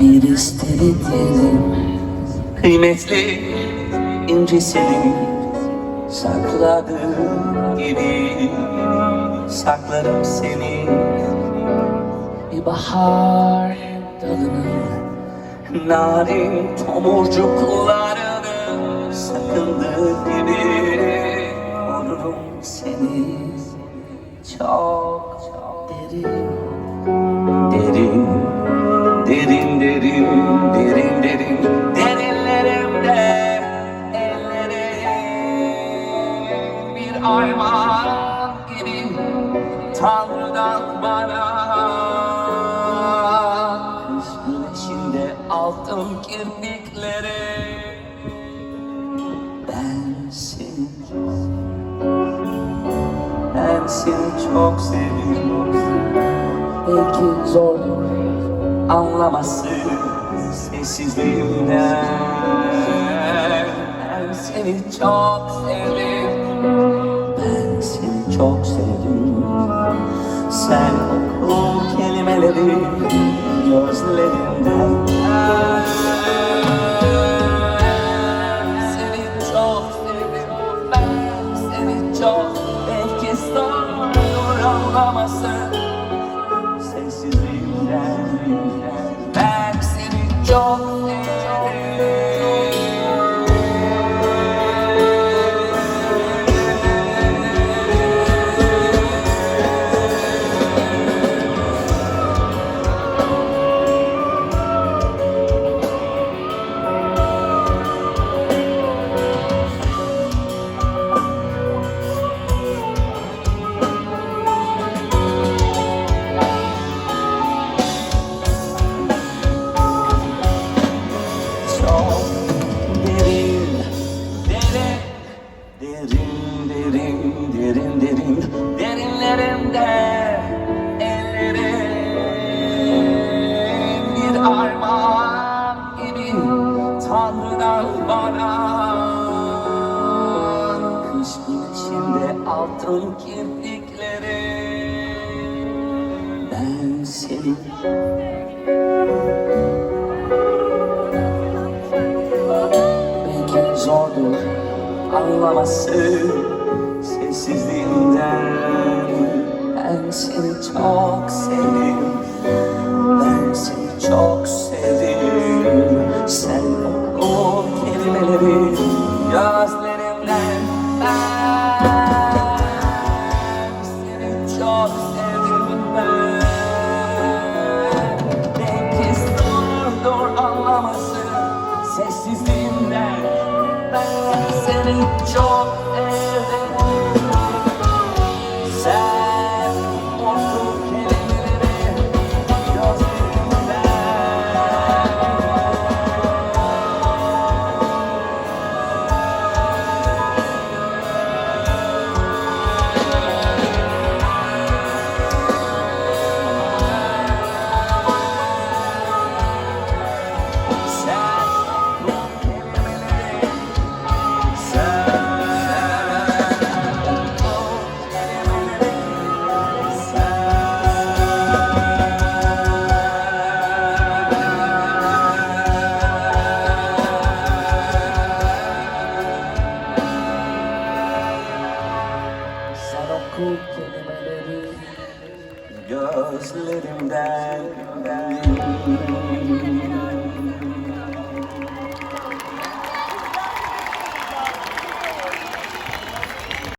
bir istedim. Kıymetli incesini sakladığım gibi. Saklarım seni. Bir bahar dalının narin tomurcuklarını sakındığı gibi. Korurum seni. Çok çok derin armağan gibi Tanrı'dan bana güneşinde altın kirpikleri ben seni ben seni çok seviyorum. Belki zordur anlaması sessizliğimden. Ben seni çok seni çok sevdim. Sen oku kelimeleri gözlerinden Seni çok Ben seni Belki zordur anlaması altın kirpikleri. Ben seni belki zordur anlaması sessizliğinden Ben seni çok sevdim kul kelimeleri gözlerimden.